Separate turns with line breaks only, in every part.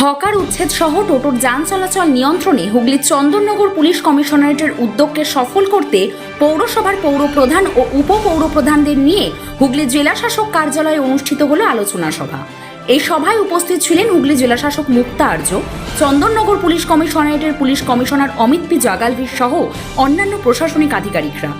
Hawker উচ্ছেদ সহ টোটোর যান চলাচল নিয়ন্ত্রণে হুগলির চন্দননগর পুলিশ কমিশনারেটের উদ্যোগকে সফল করতে পৌরসভার পৌরপ্রধান ও উপপৌরপ্রধানদের নিয়ে হুগলি জেলা শাসক কার্যালয়ে অনুষ্ঠিত হলো আলোচনা সভা। এই সভায় উপস্থিত ছিলেন হুগলি জেলা শাসক মুক্তা আর্য, চন্দননগর পুলিশ কমিশনারেটের পুলিশ কমিশনার অমিত পি জাগালভির সহ অন্যান্য প্রশাসনিক আধিকারিকরা।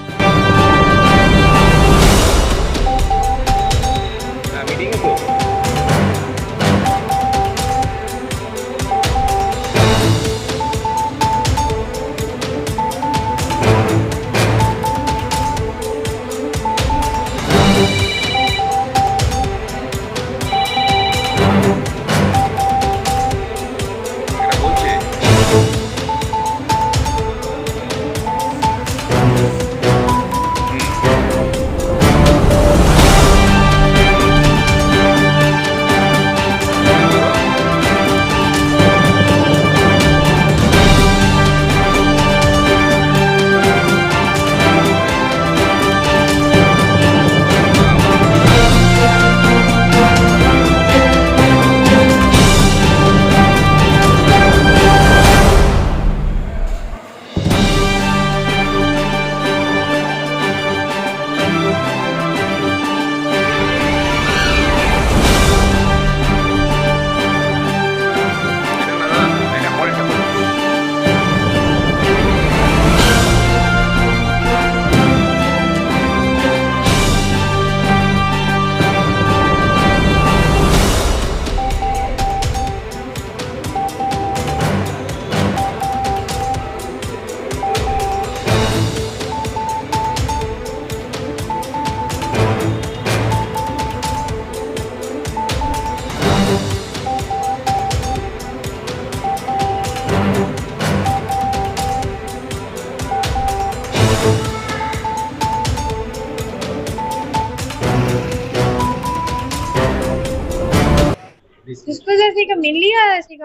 Was I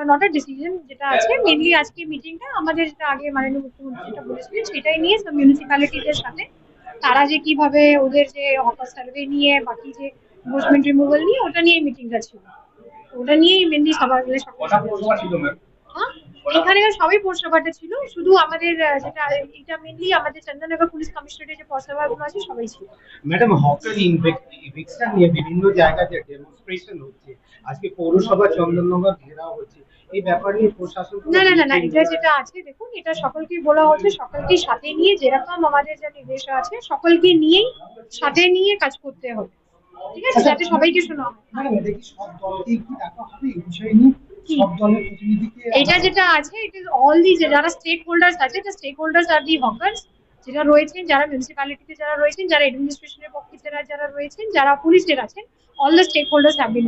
not a decision যেটা আছে মেনলি আজকে মিটিংটা আমাদের যেটা আগে মাননীয় মুখ্যমন্ত্রী যেটা বলেছিলেন সেটাই নিয়ে সব মিউনিসিপ্যালিটিদের সাথে তারা যে কীভাবে ওদের যে হকার সার্ভে নিয়ে বাকি যে এনফোর্সমেন্ট রিমুভাল নিয়ে ওটা নিয়ে মিটিংটা ছিল। ওটা নিয়েই মেনলি সবার মিলে হ্যাঁ? এখানে সবাই পৌরসভাটা ছিল শুধু আমাদের যেটা এটা মেনলি আমাদের চন্দননগর পুলিশ কমিশনারের যে পৌরসভাগুলো আছে সবাই ছিল।
ম্যাডাম হকার ইভিকশন নিয়ে বিভিন্ন জায়গায় যে ডেমনস্ট্রেশন হচ্ছে। আজকে পৌরসভা চন্দননগর ঘেরাও হচ্ছে। এই ব্যাপার নিয়ে প্রশাসন
না না না না এটা যেটা আছে দেখুন এটা সকলকে বলা হচ্ছে সকলকে সাথে নিয়ে যেরকম আমাদের যা নির্দেশ আছে সকলকে নিয়েই সাথে নিয়ে কাজ করতে হবে। ঠিক আছে? যাতে সবাইকে শোনা হয়।
সব দলের প্রতিনিধিকে
এটা যেটা আছে ইট ইজ অল দি যারা স্টেক হোল্ডার্স আছে এটা স্টেক হোল্ডার্স আর দি হকার্স যারা রয়েছেন যারা মিউনিসিপ্যালিটিতে যারা রয়েছেন যারা অ্যাডমিনিস্ট্রেশনের পক্ষে যারা যারা রয়েছেন যারা পুলিশের আছেন all the stakeholders have been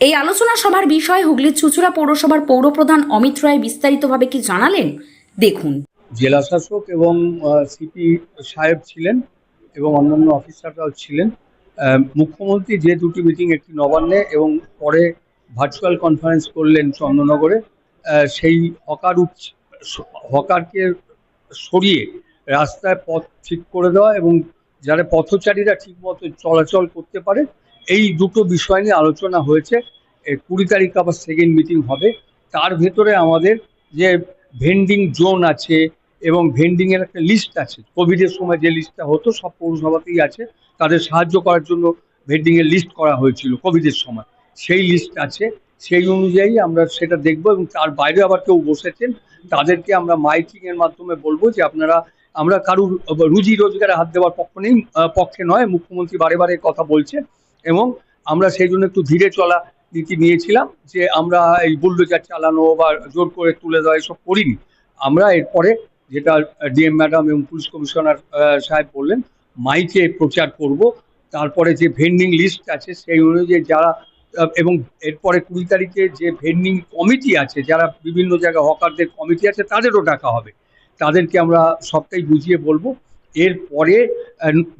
এই আলোচনা সভার বিষয়ে হুগলির চুচুড়া পৌরসভার পৌরপ্রধান অমিত রায় বিস্তারিতভাবে কি জানালেন? দেখুন।
জেলা শাসক এবং সিপি সাহেব ছিলেন এবং অন্যান্য অফিসাররাও ছিলেন। মুখ্যমন্ত্রী যে দুটি মিটিং একটি নবান্নে এবং পরে ভার্চুয়াল কনফারেন্স করলেন চন্দ্রনগরে সেই হকার উচ্চ হকারকে সরিয়ে রাস্তায় পথ ঠিক করে দেওয়া এবং যারা পথচারীরা ঠিকমতো চলাচল করতে পারে, এই দুটো বিষয় নিয়ে আলোচনা হয়েছে। কুড়ি তারিখ আবার সেকেন্ড মিটিং হবে। তার ভেতরে আমাদের যে ভেন্ডিং জোন আছে এবং ভেন্ডিং এর একটা লিস্ট আছে কোভিডের সময় যে লিস্টটা হতো, সব পৌরসভাতেই আছে। তাদের সাহায্য করার জন্য ভেন্ডিং এর লিস্ট করা হয়েছিল কোভিডের সময়। সেই লিস্ট আছে। সেই অনুযায়ী আমরা সেটা দেখব এবং তার বাইরে আবার কেউ বসেছেন, তাদেরকে আমরা মাইকিং এর মাধ্যমে বলব যে আপনারা, আমরা কারুর রুজি রোজগারে হাত দেওয়ার পক্ষ নেই পক্ষে নয়, মুখ্যমন্ত্রী বারে বারে কথা বলছেন এবং আমরা সেই জন্য একটু ধীরে চলা নীতি নিয়েছিলাম যে আমরা এই বুলডোজার চালানো বা জোর করে তুলে দেওয়া এসব করিনি। আমরা এরপরে যেটা ডিএম ম্যাডাম এবং পুলিশ কমিশনার সাহেব বললেন মাইকে প্রচার করব। তারপরে যে ভেন্ডিং লিস্ট আছে, সেই অনুযায়ী যারা এবং এরপরে কুড়ি তারিখে যে ভেন্ডিং কমিটি আছে, যারা বিভিন্ন জায়গায় হকারদের কমিটি আছে, তাদেরও ডাকা হবে। তাদেরকে আমরা সবটাই বুঝিয়ে বলব। এরপরে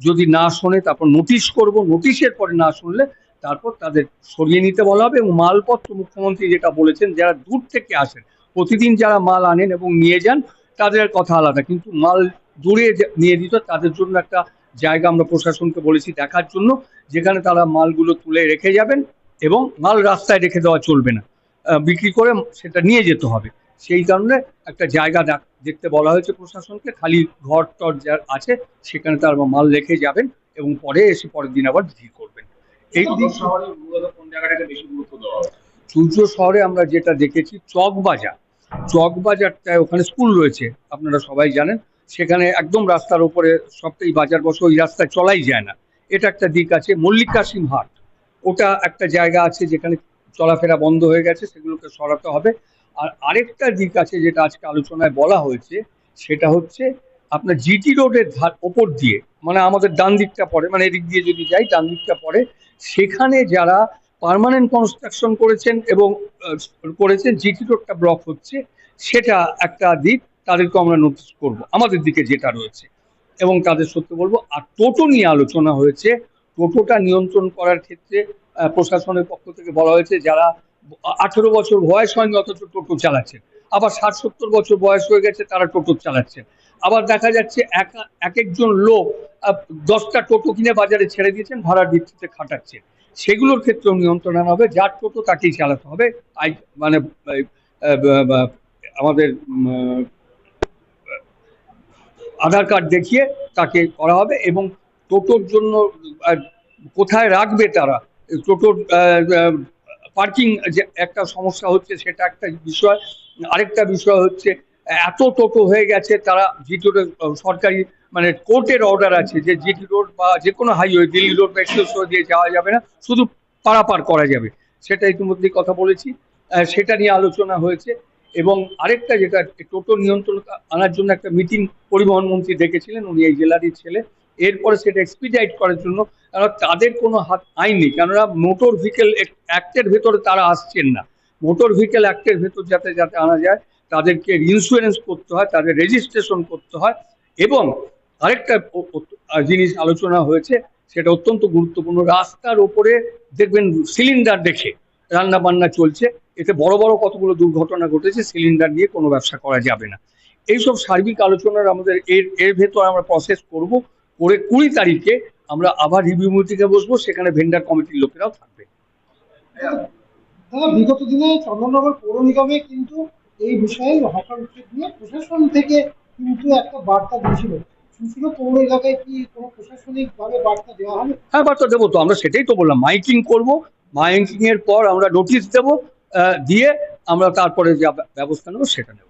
যদি না শোনে, তারপর নোটিশ করব। নোটিশের পরে না শুনলে, তারপর তাদের সরিয়ে নিতে বলা হবে এবং মালপত্র মুখ্যমন্ত্রী যেটা বলেছেন, যারা দূর থেকে আসেন, প্রতিদিন যারা মাল আনেন এবং নিয়ে যান, তাদের কথা আলাদা। কিন্তু মাল দূরে নিয়ে দিত তাদের জন্য একটা জায়গা আমরা প্রশাসনকে বলেছি দেখার জন্য, যেখানে তারা মালগুলো তুলে রেখে যাবেন। এবং মাল রাস্তায় রেখে দেওয়া চলবে না। বিক্রি করে সেটা নিয়ে যেতে হবে। সেই কারণে একটা জায়গা দেখ- দেখতে বলা হয়েছে প্রশাসনকে খালি ঘর টর যার আছে সেখানে তার মাল রেখে যাবেন এবং পরে এসে পরের দিন আবার বিক্রি করবেন। এই দিক
শহরে কোন জায়গাটাকে বেশি গুরুত্ব দেওয়া
সূর্য শহরে আমরা যেটা দেখেছি চক বাজার চক বাজারটায় ওখানে স্কুল রয়েছে আপনারা সবাই জানেন। সেখানে একদম রাস্তার উপরে সবটাই বাজার বসে ওই রাস্তায় চলাই যায় না। এটা একটা দিক আছে মল্লিকা সিং হাট ওটা একটা জায়গা আছে যেখানে চলাফেরা বন্ধ হয়ে গেছে, সেগুলোকে সরাতে হবে। আর আরেকটা দিক আছে যেটা আজকে আলোচনায় বলা হয়েছে, সেটা হচ্ছে আপনার জিটি রোডের ধার ওপর দিয়ে মানে আমাদের ডান দিকটা পড়ে মানে এদিক দিয়ে যদি যাই, ডান দিকটা পড়ে, সেখানে যারা পার্মানেন্ট কনস্ট্রাকশন করেছেন এবং করেছেন, জিটি রোডটা ব্লক হচ্ছে, সেটা একটা দিক তাদেরকে আমরা নোটিস করব। আমাদের দিকে যেটা রয়েছে। এবং তাদের সত্য বলব, আর টোটো নিয়ে আলোচনা হয়েছে টোটোটা নিয়ন্ত্রণ করার ক্ষেত্রে প্রশাসনের পক্ষ থেকে বলা হয়েছে যারা আঠেরো বছর বয়স হয়নি অথচ টোটো চালাচ্ছেন আবার ষাট সত্তর বছর বয়স হয়ে গেছে তারা টোটো চালাচ্ছেন আবার দেখা যাচ্ছে এক এক একজন লোক দশটা টোটো কিনে বাজারে ছেড়ে দিয়েছেন, ভাড়ার ভিত্তিতে খাটাচ্ছে। সেগুলোর ক্ষেত্রেও নিয়ন্ত্রণ আনা হবে, যার টোটো তাকেই চালাতে হবে। আই মানে আমাদের আধার কার্ড দেখিয়ে তাকে করা হবে এবং টোটোর জন্য কোথায় রাখবে তারা? টোটোর পার্কিং যে একটা সমস্যা হচ্ছে সেটা একটা বিষয়। আরেকটা বিষয় হচ্ছে, এত টোটো হয়ে গেছে, তারা জিটি রোডে সরকারি মানে কোর্টের অর্ডার আছে যে জিটি রোড বা যে কোনো হাইওয়ে দিল্লি রোড বা এক্সপ্রেস দিয়ে যাওয়া যাবে না, শুধু পারাপার করা যাবে। সেটা ইতিমধ্যেই কথা বলেছি। সেটা নিয়ে আলোচনা হয়েছে। এবং আরেকটা যেটা, টোটো নিয়ন্ত্রণ আনার জন্য একটা মিটিং পরিবহন মন্ত্রী ডেকেছিলেন, উনি এই জেলারই ছেলে। এরপরে সেটা এক্সপিডাইট করার জন্য কারণ তাদের কোনো হাত আইন কেননা মোটর ভেহিকেল অ্যাক্টের ভেতরে তারা আসছেন না। মোটর ভেহিকেল অ্যাক্টের ভেতর যাতে যাতে আনা যায়, তাদেরকে ইন্স্যুরেন্স করতে হয়, তাদের রেজিস্ট্রেশন করতে হয় এবং আরেকটা জিনিস আলোচনা হয়েছে, সেটা অত্যন্ত গুরুত্বপূর্ণ। রাস্তার ওপরে দেখবেন সিলিন্ডার দেখে রান্না বান্না চলছে। এতে বড় বড় কতগুলো দুর্ঘটনা ঘটেছে সিলিন্ডার নিয়ে কোনো ব্যবসা করা যাবে না। এইসব সার্বিক আলোচনার আমাদের এর এর ভেতর আমরা প্রসেস করব। করে কুড়ি তারিখে আমরা আবার রিভিউ মিটিংয়ে বসবো সেখানে ভেন্ডার কমিটির লোকেরাও থাকবে।
বিগত দিনে চন্দননগর পৌর নিগমে কিন্তু এই বিষয়ে উচ্ছেদ নিয়ে প্রশাসন থেকে কিন্তু একটা বার্তা দিয়েছিল। শুনছিল এলাকায় কি কোনো প্রশাসনিক বার্তা দেওয়া হবে?
হ্যাঁ বার্তা দেবো তো আমরা সেটাই তো বললাম। মাইকিং করব মাইকিং এর পর আমরা নোটিশ দেব দিয়ে আমরা তারপরে যা ব্যবস্থা নেব সেটা নেব।